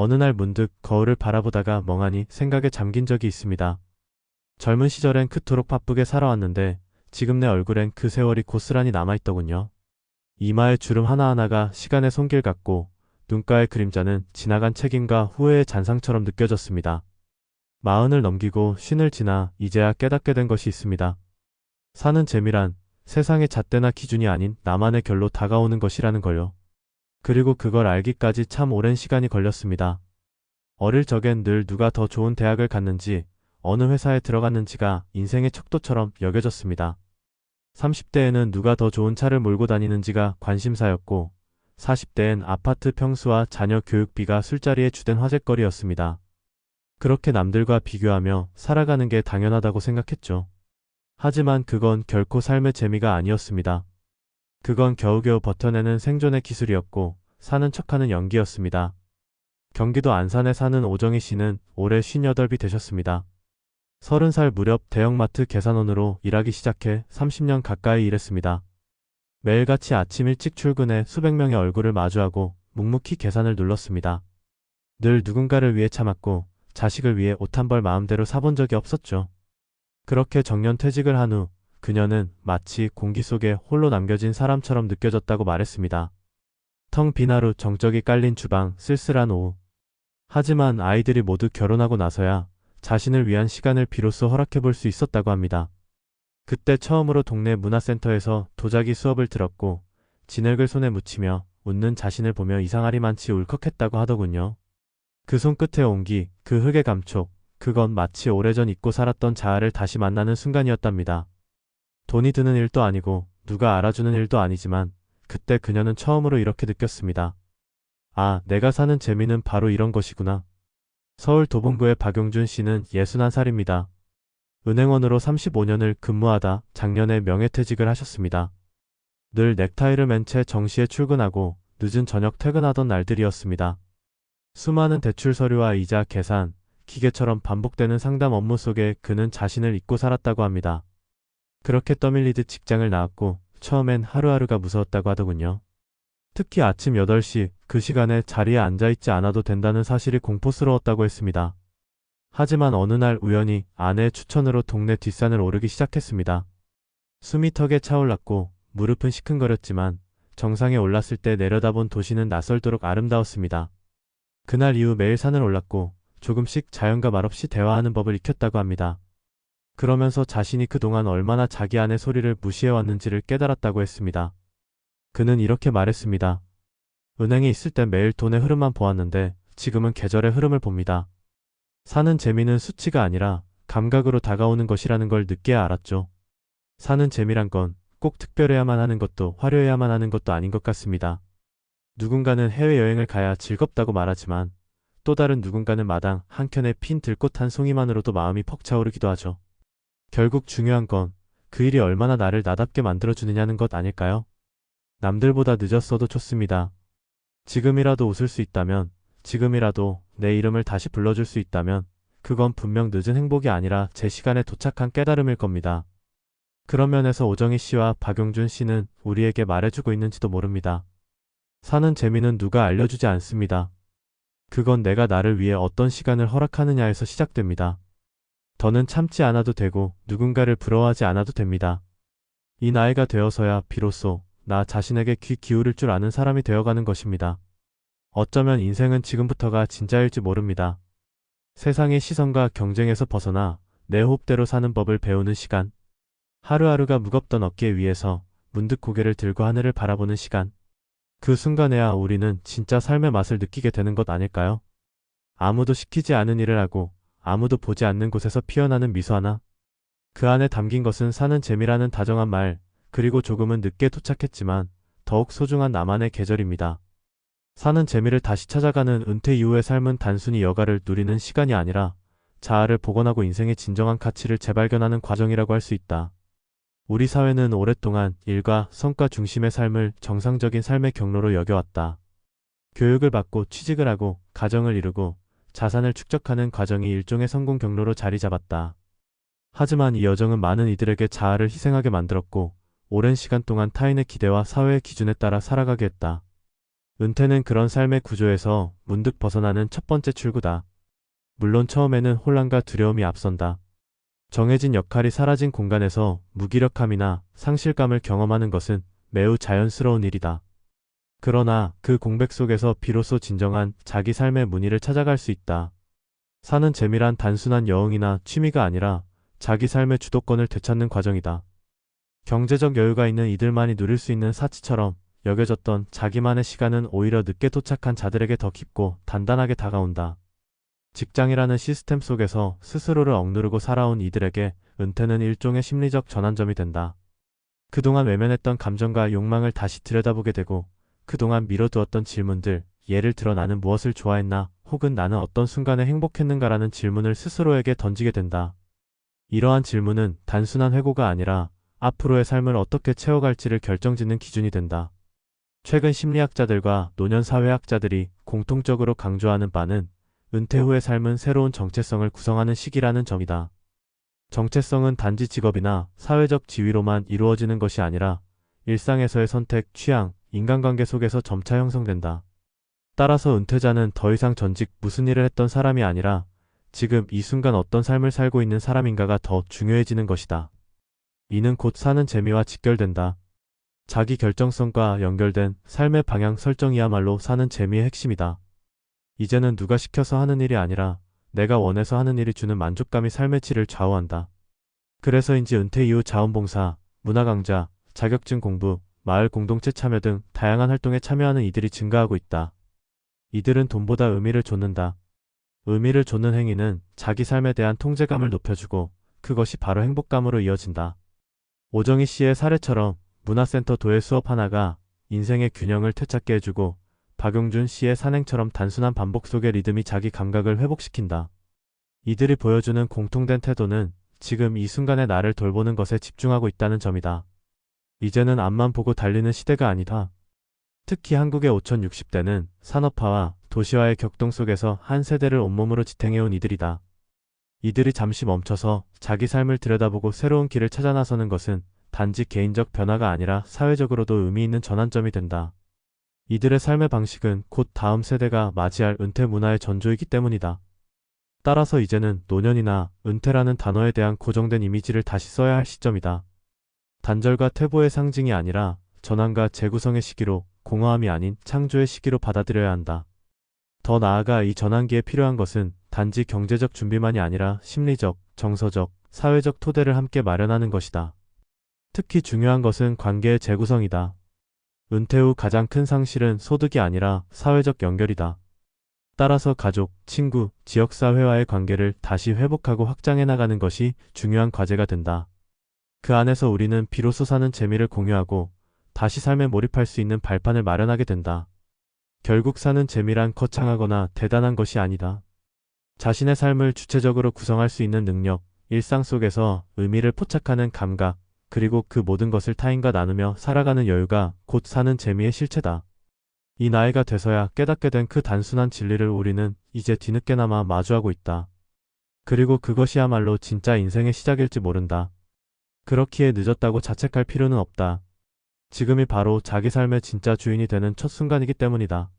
어느 날 문득 거울을 바라보다가 멍하니 생각에 잠긴 적이 있습니다. 젊은 시절엔 그토록 바쁘게 살아왔는데 지금 내 얼굴엔 그 세월이 고스란히 남아있더군요. 이마의 주름 하나하나가 시간의 손길 같고 눈가의 그림자는 지나간 책임과 후회의 잔상처럼 느껴졌습니다. 마흔을 넘기고 쉰을 지나 이제야 깨닫게 된 것이 있습니다. 사는 재미란 세상의 잣대나 기준이 아닌 나만의 결로 다가오는 것이라는 걸요. 그리고 그걸 알기까지 참 오랜 시간이 걸렸습니다. 어릴 적엔 늘 누가 더 좋은 대학을 갔는지 어느 회사에 들어갔는지가 인생의 척도처럼 여겨졌습니다. 30대에는 누가 더 좋은 차를 몰고 다니는지가 관심사였고 40대엔 아파트 평수와 자녀 교육비가 술자리의 주된 화제거리였습니다. 그렇게 남들과 비교하며 살아가는 게 당연하다고 생각했죠. 하지만 그건 결코 삶의 재미가 아니었습니다. 그건 겨우겨우 버텨내는 생존의 기술이었고 사는 척하는 연기였습니다. 경기도 안산에 사는 오정희 씨는 올해 58이 되셨습니다. 30살 무렵 대형마트 계산원으로 일하기 시작해 30년 가까이 일했습니다. 매일같이 아침 일찍 출근해 수백 명의 얼굴을 마주하고 묵묵히 계산을 눌렀습니다. 늘 누군가를 위해 참았고 자식을 위해 옷 한 벌 마음대로 사본 적이 없었죠. 그렇게 정년 퇴직을 한 후 그녀는 마치 공기 속에 홀로 남겨진 사람처럼 느껴졌다고 말했습니다. 텅 빈 하루 정적이 깔린 주방 쓸쓸한 오후. 하지만 아이들이 모두 결혼하고 나서야 자신을 위한 시간을 비로소 허락해 볼 수 있었다고 합니다. 그때 처음으로 동네 문화센터에서 도자기 수업을 들었고 진흙을 손에 묻히며 웃는 자신을 보며 이상하리만치 울컥했다고 하더군요. 그 손끝의 온기, 그 흙의 감촉, 그건 마치 오래전 잊고 살았던 자아를 다시 만나는 순간이었답니다. 돈이 드는 일도 아니고 누가 알아주는 일도 아니지만 그때 그녀는 처음으로 이렇게 느꼈습니다. 아, 내가 사는 재미는 바로 이런 것이구나. 서울 도봉구의 박용준 씨는 61살입니다. 은행원으로 35년을 근무하다 작년에 명예퇴직을 하셨습니다. 늘 넥타이를 맨 채 정시에 출근하고 늦은 저녁 퇴근하던 날들이었습니다. 수많은 대출 서류와 이자 계산, 기계처럼 반복되는 상담 업무 속에 그는 자신을 잊고 살았다고 합니다. 그렇게 떠밀리듯 직장을 나왔고 처음엔 하루하루가 무서웠다고 하더군요. 특히 아침 8시 그 시간에 자리에 앉아있지 않아도 된다는 사실이 공포스러웠다고 했습니다. 하지만 어느 날 우연히 아내의 추천으로 동네 뒷산을 오르기 시작했습니다. 숨이 턱에 차올랐고 무릎은 시큰거렸지만 정상에 올랐을 때 내려다본 도시는 낯설도록 아름다웠습니다. 그날 이후 매일 산을 올랐고 조금씩 자연과 말없이 대화하는 법을 익혔다고 합니다. 그러면서 자신이 그동안 얼마나 자기 안의 소리를 무시해왔는지를 깨달았다고 했습니다. 그는 이렇게 말했습니다. 은행에 있을 땐 매일 돈의 흐름만 보았는데 지금은 계절의 흐름을 봅니다. 사는 재미는 수치가 아니라 감각으로 다가오는 것이라는 걸 늦게 알았죠. 사는 재미란 건 꼭 특별해야만 하는 것도 화려해야만 하는 것도 아닌 것 같습니다. 누군가는 해외여행을 가야 즐겁다고 말하지만 또 다른 누군가는 마당 한켠에 핀 들꽃 한 송이만으로도 마음이 벅차오르기도 하죠. 결국 중요한 건 그 일이 얼마나 나를 나답게 만들어주느냐는 것 아닐까요? 남들보다 늦었어도 좋습니다. 지금이라도 웃을 수 있다면, 지금이라도 내 이름을 다시 불러줄 수 있다면, 그건 분명 늦은 행복이 아니라 제 시간에 도착한 깨달음일 겁니다. 그런 면에서 오정희 씨와 박용준 씨는 우리에게 말해주고 있는지도 모릅니다. 사는 재미는 누가 알려주지 않습니다. 그건 내가 나를 위해 어떤 시간을 허락하느냐에서 시작됩니다. 더는 참지 않아도 되고 누군가를 부러워하지 않아도 됩니다. 이 나이가 되어서야 비로소 나 자신에게 귀 기울일 줄 아는 사람이 되어가는 것입니다. 어쩌면 인생은 지금부터가 진짜일지 모릅니다. 세상의 시선과 경쟁에서 벗어나 내 호흡대로 사는 법을 배우는 시간. 하루하루가 무겁던 어깨 위에서 문득 고개를 들고 하늘을 바라보는 시간. 그 순간에야 우리는 진짜 삶의 맛을 느끼게 되는 것 아닐까요? 아무도 시키지 않은 일을 하고 아무도 보지 않는 곳에서 피어나는 미소 하나. 그 안에 담긴 것은 사는 재미라는 다정한 말, 그리고 조금은 늦게 도착했지만 더욱 소중한 나만의 계절입니다. 사는 재미를 다시 찾아가는 은퇴 이후의 삶은 단순히 여가를 누리는 시간이 아니라 자아를 복원하고 인생의 진정한 가치를 재발견하는 과정이라고 할 수 있다. 우리 사회는 오랫동안 일과 성과 중심의 삶을 정상적인 삶의 경로로 여겨왔다. 교육을 받고 취직을 하고 가정을 이루고 자산을 축적하는 과정이 일종의 성공 경로로 자리 잡았다. 하지만 이 여정은 많은 이들에게 자아를 희생하게 만들었고 오랜 시간 동안 타인의 기대와 사회의 기준에 따라 살아가게 했다. 은퇴는 그런 삶의 구조에서 문득 벗어나는 첫 번째 출구다. 물론 처음에는 혼란과 두려움이 앞선다. 정해진 역할이 사라진 공간에서 무기력함이나 상실감을 경험하는 것은 매우 자연스러운 일이다. 그러나 그 공백 속에서 비로소 진정한 자기 삶의 무늬를 찾아갈 수 있다. 사는 재미란 단순한 여흥이나 취미가 아니라 자기 삶의 주도권을 되찾는 과정이다. 경제적 여유가 있는 이들만이 누릴 수 있는 사치처럼 여겨졌던 자기만의 시간은 오히려 늦게 도착한 자들에게 더 깊고 단단하게 다가온다. 직장이라는 시스템 속에서 스스로를 억누르고 살아온 이들에게 은퇴는 일종의 심리적 전환점이 된다. 그동안 외면했던 감정과 욕망을 다시 들여다보게 되고 그동안 미뤄두었던 질문들, 예를 들어 나는 무엇을 좋아했나 혹은 나는 어떤 순간에 행복했는가라는 질문을 스스로에게 던지게 된다. 이러한 질문은 단순한 회고가 아니라 앞으로의 삶을 어떻게 채워갈지를 결정짓는 기준이 된다. 최근 심리학자들과 노년 사회학자들이 공통적으로 강조하는 바는 은퇴 후의 삶은 새로운 정체성을 구성하는 시기라는 점이다. 정체성은 단지 직업이나 사회적 지위로만 이루어지는 것이 아니라 일상에서의 선택, 취향, 인간관계 속에서 점차 형성된다. 따라서 은퇴자는 더 이상 전직 무슨 일을 했던 사람이 아니라 지금 이 순간 어떤 삶을 살고 있는 사람인가가 더 중요해지는 것이다. 이는 곧 사는 재미와 직결된다. 자기 결정성과 연결된 삶의 방향 설정이야말로 사는 재미의 핵심이다. 이제는 누가 시켜서 하는 일이 아니라 내가 원해서 하는 일이 주는 만족감이 삶의 질을 좌우한다. 그래서인지 은퇴 이후 자원봉사, 문화강좌, 자격증 공부, 마을 공동체 참여 등 다양한 활동에 참여하는 이들이 증가하고 있다. 이들은 돈보다 의미를 좇는다. 의미를 좇는 행위는 자기 삶에 대한 통제감을 높여주고 그것이 바로 행복감으로 이어진다. 오정희 씨의 사례처럼 문화센터 도예 수업 하나가 인생의 균형을 되찾게 해주고 박용준 씨의 산행처럼 단순한 반복 속의 리듬이 자기 감각을 회복시킨다. 이들이 보여주는 공통된 태도는 지금 이 순간의 나를 돌보는 것에 집중하고 있다는 점이다. 이제는 앞만 보고 달리는 시대가 아니다. 특히 한국의 5060대는 산업화와 도시화의 격동 속에서 한 세대를 온몸으로 지탱해온 이들이다. 이들이 잠시 멈춰서 자기 삶을 들여다보고 새로운 길을 찾아 나서는 것은 단지 개인적 변화가 아니라 사회적으로도 의미 있는 전환점이 된다. 이들의 삶의 방식은 곧 다음 세대가 맞이할 은퇴 문화의 전조이기 때문이다. 따라서 이제는 노년이나 은퇴라는 단어에 대한 고정된 이미지를 다시 써야 할 시점이다. 단절과 퇴보의 상징이 아니라 전환과 재구성의 시기로 공허함이 아닌 창조의 시기로 받아들여야 한다. 더 나아가 이 전환기에 필요한 것은 단지 경제적 준비만이 아니라 심리적, 정서적, 사회적 토대를 함께 마련하는 것이다. 특히 중요한 것은 관계의 재구성이다. 은퇴 후 가장 큰 상실은 소득이 아니라 사회적 연결이다. 따라서 가족, 친구, 지역사회와의 관계를 다시 회복하고 확장해 나가는 것이 중요한 과제가 된다. 그 안에서 우리는 비로소 사는 재미를 공유하고 다시 삶에 몰입할 수 있는 발판을 마련하게 된다. 결국 사는 재미란 거창하거나 대단한 것이 아니다. 자신의 삶을 주체적으로 구성할 수 있는 능력, 일상 속에서 의미를 포착하는 감각, 그리고 그 모든 것을 타인과 나누며 살아가는 여유가 곧 사는 재미의 실체다. 이 나이가 돼서야 깨닫게 된 그 단순한 진리를 우리는 이제 뒤늦게나마 마주하고 있다. 그리고 그것이야말로 진짜 인생의 시작일지 모른다. 그렇기에 늦었다고 자책할 필요는 없다. 지금이 바로 자기 삶의 진짜 주인이 되는 첫 순간이기 때문이다.